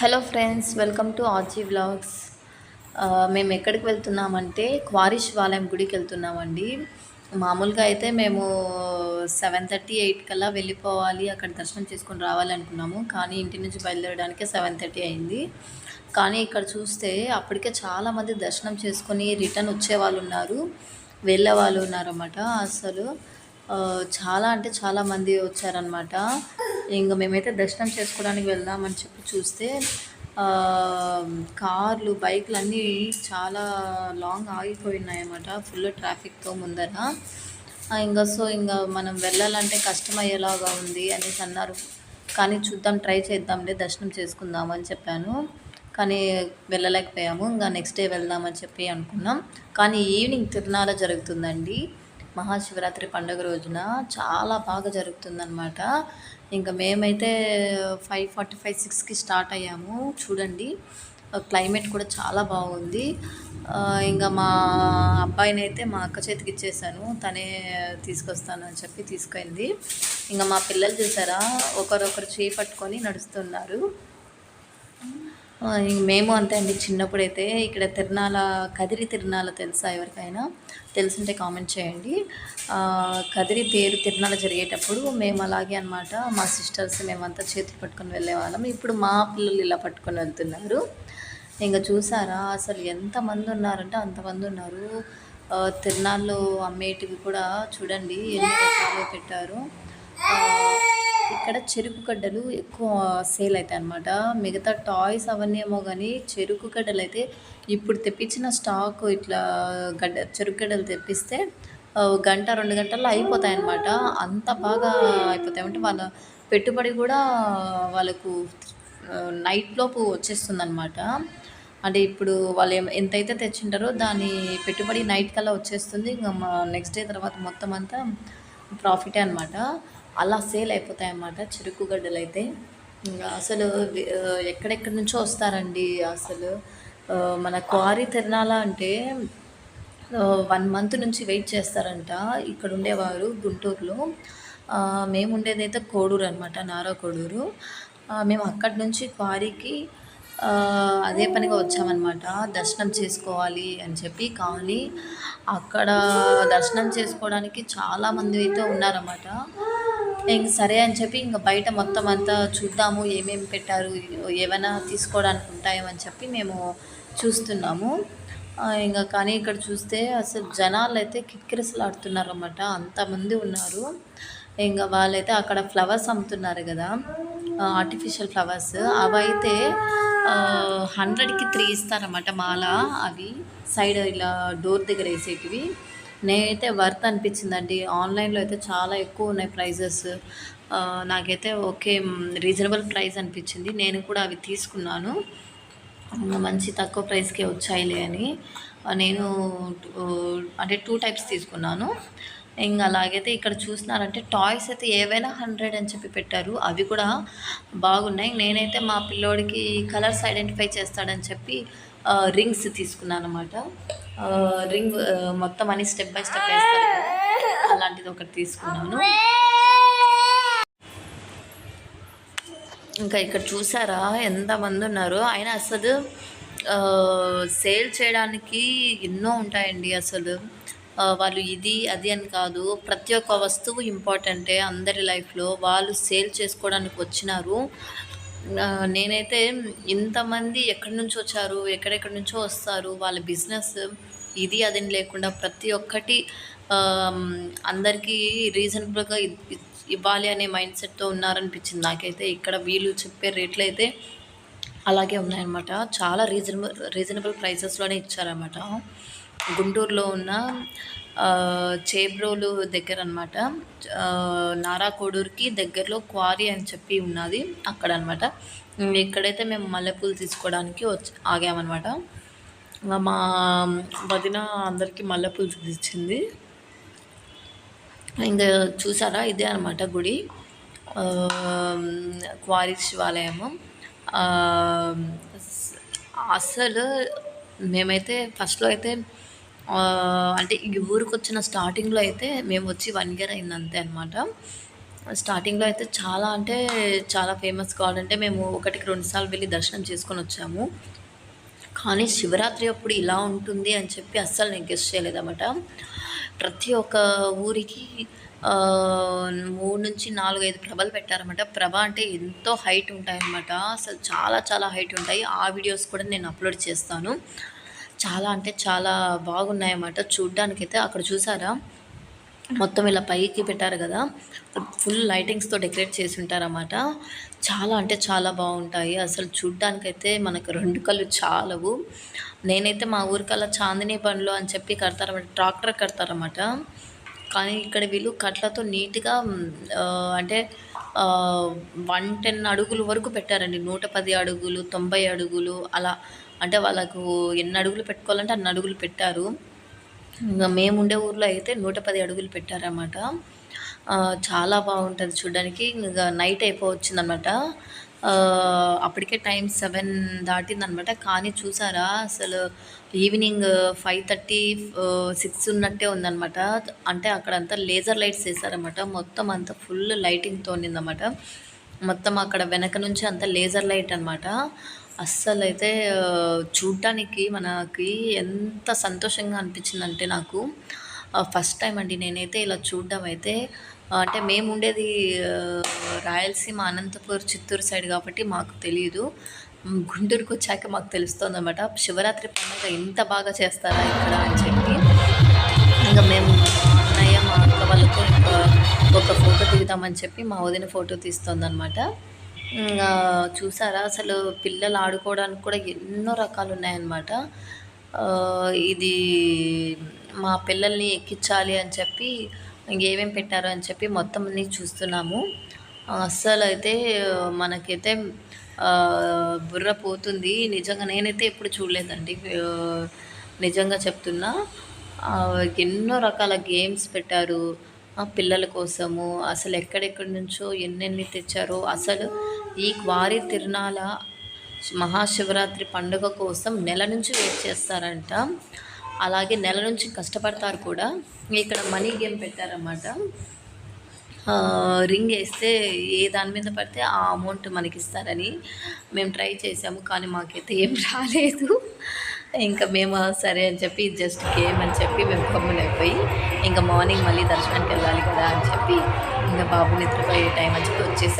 Hello friends welcome to RG vlogs. మేము ఎక్కడికి వెళ్తున్నామంటే quarry శివాలయం గుడికి వెళ్తున్నామండి. మామూలుగా అయితే మేము సెవెన్ థర్టీ ఎయిట్ కల్లా వెళ్ళిపోవాలి అక్కడ దర్శనం చేసుకొని రావాలి అనుకున్నాము కానీ ఇంటి నుంచి బయలుదేరడానికి సెవెన్ థర్టీ అయింది. కానీ ఇక్కడ చూస్తే అప్పటికే చాలామంది దర్శనం చేసుకొని రిటర్న్ వచ్చే వాళ్ళు ఉన్నారు వెళ్ళే వాళ్ళు ఉన్నారన్నమాట అసలు. చాలా అంటే చాలా మంది వచ్చారనమాట ఇంకా మేమైతే దర్శనం చేసుకోవడానికి వెళ్దామని చెప్పి చూస్తే కార్లు బైక్లు అన్నీ చాలా లాంగ్ ఆగిపోయినాయి అన్నమాట ఫుల్ ట్రాఫిక్తో ముందర. ఇంకా సో ఇంకా మనం వెళ్ళాలంటే కష్టమయ్యేలాగా ఉంది అనేసి అన్నారు. కానీ చూద్దాం ట్రై చేద్దాంలే దర్శనం చేసుకుందాం అని చెప్పాను. కానీ వెళ్ళలేకపోయాము ఇంకా నెక్స్ట్ డే వెళ్దామని చెప్పి అనుకున్నాం. కానీ ఈవినింగ్ తిరునాల జరుగుతుందండి. మహాశివరాత్రి పండుగ రోజున చాలా బాగా జరుగుతుందన్నమాట. ఇంకా మేమైతే ఫైవ్ ఫార్టీ ఫైవ్ సిక్స్కి స్టార్ట్ అయ్యాము. చూడండి క్లైమేట్ కూడా చాలా బాగుంది. ఇంకా మా అబ్బాయిని అయితే మా అక్క చేతికి ఇచ్చేసాను. తనే తీసుకొస్తాను అని చెప్పి తీసుకెళ్ళింది ఇంకా మా పిల్లలు చూసారా? ఒకరొకరు చేయి పట్టుకొని నడుస్తున్నారు. మేము అంతే అండి. చిన్నప్పుడైతే ఇక్కడ తిరణాల కదిరి తిరణాల తెలుసా ఎవరికైనా? తెలుసుంటే కామెంట్ చేయండి. కదిరి తేరు తిరణాల జరిగేటప్పుడు మేము అలాగే అనమాట మా సిస్టర్స్ మేమంతా చేతులు పట్టుకొని వెళ్ళేవాళ్ళం ఇప్పుడు మా పిల్లలు ఇలా పట్టుకొని వెళ్తున్నారు. ఇంకా చూసారా అసలు ఎంతమంది ఉన్నారంటే అంతమంది ఉన్నారు. తిరణాల్లో అమ్మేటివి కూడా చూడండి ఎన్ని రకాలు పెట్టారు. ఇక్కడ చెరుకు గడ్డలు ఎక్కువ సేల్ అవుతాయి అనమాట మిగతా టాయ్స్ అవన్నీ ఏమో కానీ చెరుకు గడ్డలు అయితే ఇప్పుడు తెప్పించిన స్టాక్ ఇట్లా గడ్డ చెరుకు గడ్డలు తెప్పిస్తే గంట రెండు గంటల్లో అయిపోతాయి అనమాట అంత బాగా అయిపోతాయి. అంటే వాళ్ళ పెట్టుబడి కూడా వాళ్ళకు నైట్ లోపు వచ్చేస్తుంది అనమాట అంటే ఇప్పుడు వాళ్ళు ఎంతైతే తెచ్చింటారో దాని పెట్టుబడి నైట్ కల్లా వచ్చేస్తుంది. ఇంకా నెక్స్ట్ డే తర్వాత మొత్తం అంతా ప్రాఫిటే అనమాట అలా సేల్ అయిపోతాయి అన్నమాట చెరుకు గడ్డలు అయితే అసలు ఎక్కడెక్కడి నుంచో వస్తారండి అసలు. మన క్వారీ తిరణాల అంటే వన్ మంత్ నుంచి వెయిట్ చేస్తారంట ఇక్కడ ఉండేవారు గుంటూరులో. మేము ఉండేది అయితే కోడూరు అనమాట నారా కోడూరు. మేము అక్కడి నుంచి క్వారీకి అదే పనిగా వచ్చామన్నమాట. దర్శనం చేసుకోవాలి అని చెప్పి కానీ అక్కడ దర్శనం చేసుకోవడానికి చాలామంది అయితే ఉన్నారన్నమాట. ఇంక సరే అని చెప్పి ఇంకా బయట మొత్తం అంతా చూద్దాము ఏమేమి పెట్టారు ఏమైనా తీసుకోవడానికి ఉంటాయేమని చెప్పి మేము చూస్తున్నాము. ఇంకా కానీ ఇక్కడ చూస్తే అసలు జనాలు అయితే కిక్కిరిసలాడుతున్నారు అన్నమాట అంతమంది ఉన్నారు. ఇంకా వాళ్ళైతే అక్కడ ఫ్లవర్స్ అమ్ముతున్నారు కదా ఆర్టిఫిషియల్ ఫ్లవర్స్ అవైతే హండ్రెడ్కి త్రీ ఇస్తారన్నమాట మాల. అవి సైడ్ ఇలా డోర్ దగ్గర వేసేటివి. నేనైతే వర్త్ అనిపించిందండి. ఆన్లైన్లో అయితే చాలా ఎక్కువ ఉన్నాయి ప్రైజెస్. నాకైతే ఓకే రీజనబుల్ ప్రైస్ అనిపించింది. నేను కూడా అవి తీసుకున్నాను. మంచి తక్కువ ప్రైస్కే వచ్చాయిలే అని. నేను అంటే టూ టైప్స్ తీసుకున్నాను. ఇంకా అలాగైతే ఇక్కడ చూసినారంటే టాయ్స్ అయితే ఏవైనా హండ్రెడ్ అని చెప్పి పెట్టారు. అవి కూడా బాగున్నాయి. నేనైతే మా పిల్లోడికి కలర్స్ ఐడెంటిఫై చేస్తాడని చెప్పి రింగ్స్ తీసుకున్నాను అనమాట రింగ్ మొత్తం అని స్టెప్ బై స్టెప్ వేస్తారు అలాంటిది ఒకటి తీసుకున్నాను. ఇంకా ఇక్కడ చూసారా? ఎంతమంది ఉన్నారు? అయినా అసలు సేల్ చేయడానికి ఎన్నో ఉంటాయండి అసలు. వాళ్ళు ఇది అది అని కాదు. ప్రతి ఒక్క వస్తువు ఇంపార్టెంటే అందరి లైఫ్లో వాళ్ళు సేల్ చేసుకోవడానికి వచ్చినారు. నేనైతే ఇంతమంది ఎక్కడి నుంచి వచ్చారు? ఎక్కడెక్కడి నుంచో వస్తారు? వాళ్ళ బిజినెస్ ఇది అదని లేకుండా ప్రతి ఒక్కటి అందరికీ రీజనబుల్గా ఇవ్వాలి అనే మైండ్ సెట్తో ఉన్నారనిపించింది. నాకైతే ఇక్కడ వీళ్ళు చెప్పే రేట్లు అయితే అలాగే ఉన్నాయన్నమాట. చాలా రీజనబుల్ రీజనబుల్ ప్రైసెస్లోనే ఇచ్చారన్నమాట. గుంటూరులో ఉన్న చేబ్రోలు దగ్గర అనమాట నారా కోడూరుకి దగ్గరలో క్వారీ అని చెప్పి ఉన్నది అక్కడ అనమాట ఇక్కడైతే మేము మల్లెపూలు తీసుకోవడానికి వచ్చి ఆగామన్నమాట. మా వదిన అందరికీ మల్లెపూలు తెచ్చింది ఇంకా చూసారా? ఇదే అనమాట గుడి. క్వారీ శివాలయము. అసలు మేమైతే ఫస్ట్లో అయితే అంటే ఈ ఊరికి వచ్చిన స్టార్టింగ్లో అయితే మేము వచ్చి వన్ ఇయర్ అయింది అంతే అనమాట స్టార్టింగ్లో అయితే చాలా అంటే చాలా ఫేమస్ కావాలంటే అంటే మేము ఒకటికి రెండుసార్లు వెళ్ళి దర్శనం చేసుకొని వచ్చాము. కానీ శివరాత్రి అప్పుడు ఇలా ఉంటుంది అని చెప్పి అస్సలు నేను గెస్ట్ చేయలేదన్నమాట. ప్రతి ఒక్క ఊరికి మూడు నుంచి నాలుగు ఐదు ప్రభలు పెట్టారన్నమాట. ప్రభ అంటే ఎంతో హైట్ ఉంటాయన్నమాట. అసలు చాలా చాలా హైట్ ఉంటాయి. ఆ వీడియోస్ కూడా నేను అప్లోడ్ చేస్తాను. చాలా అంటే చాలా బాగున్నాయన్నమాట. చూడ్డానికైతే అక్కడ చూసారా? మొత్తం ఇలా పైకి పెట్టారు కదా. ఫుల్ లైటింగ్స్తో డెకరేట్ చేసి ఉంటారన్నమాట చాలా అంటే చాలా బాగుంటాయి. అసలు చూడ్డానికైతే మనకు రెండు కళ్ళు చాలవు. నేనైతే మా ఊరికల్లా చాందిని బండ్లు అని చెప్పి కడతారన్నమాట. ట్రాక్టర్ కడతారన్నమాట. కానీ ఇక్కడ వీళ్ళు కట్లతో నీట్గా అంటే వన్ టెన్ అడుగుల వరకు పెట్టారండి. నూట పది అడుగులు తొంభై అడుగులు అలా. అంటే వాళ్ళకు ఎన్ని అడుగులు పెట్టుకోవాలంటే అన్ని అడుగులు పెట్టారు. ఇంకా మేము ఉండే ఊర్లో అయితే నూట పది అడుగులు పెట్టారన్నమాట. చాలా బాగుంటుంది చూడడానికి. ఇంకా నైట్ అయిపోవచ్చిందనమాట అప్పటికే టైం సెవెన్ దాటిందనమాట కానీ చూసారా అసలు ఈవినింగ్ ఫైవ్ థర్టీ సిక్స్ ఉన్నట్టే ఉందన్నమాట. అంటే అక్కడంతా లేజర్ లైట్స్ వేసారన్నమాట మొత్తం అంతా ఫుల్ లైటింగ్తో ఉండిందన్నమాట మొత్తం అక్కడ వెనక నుంచి అంతా లేజర్ లైట్ అనమాట అస్సలు అయితే చూడ్డానికి మనకి ఎంత సంతోషంగా అనిపించిందంటే నాకు ఫస్ట్ టైం అండి నేనైతే ఇలా చూడడం అయితే. అంటే మేము ఉండేది రాయలసీమ అనంతపూర్ చిత్తూరు సైడ్ కాబట్టి మాకు తెలియదు గుంటూరుకు వచ్చాక మాకు తెలుస్తుంది అనమాట శివరాత్రి పండుగ ఇంత బాగా చేస్తారా ఇక్కడ అని చెప్పి. ఇంకా మేము అన్నయ్య మా అక్క వాళ్ళతో ఒక ఫోటో దిగుదామని చెప్పి మా వదిన ఫోటో తీస్తుందన్నమాట. చూసారా? అసలు పిల్లలు ఆడుకోవడానికి కూడా ఎన్నో రకాలు ఉన్నాయన్నమాట. ఇది మా పిల్లల్ని ఎక్కించాలి అని చెప్పి ఏమేమి పెట్టారు అని చెప్పి మొత్తం అన్ని చూస్తున్నాము. అస్సలు అయితే మనకైతే బుర్ర పోతుంది. నిజంగా నేనైతే ఎప్పుడు చూడలేదండి. నిజంగా చెప్తున్నా ఎన్నో రకాల గేమ్స్ పెట్టారు. పిల్లల కోసము అసలు ఎక్కడెక్కడి నుంచో ఎన్నెన్ని తెచ్చారో అసలు ఈ క్వారీ తిరునాల మహాశివరాత్రి పండుగ కోసం నెల నుంచి వెయిట్ చేస్తారంట. అలాగే నెల నుంచి కష్టపడతారు కూడా. ఇక్కడ మనీ గేమ్ పెట్టారన్నమాట. రింగ్ వేస్తే ఏ దాని మీద పడితే ఆ అమౌంట్ మనకి ఇస్తారని మేము ట్రై చేసాము కానీ మాకైతే ఏం రాలేదు. ఇంకా మేము సరే అని చెప్పి జస్ట్ గేమ్ అని చెప్పి మేము కమ్ములు అయిపోయి ఇంకా మార్నింగ్ మళ్ళీ దర్శనానికి వెళ్ళాలి కదా అని చెప్పి ఇంకా బాబు నిద్రపోయే టైం అని చెప్పి వచ్చేసాం.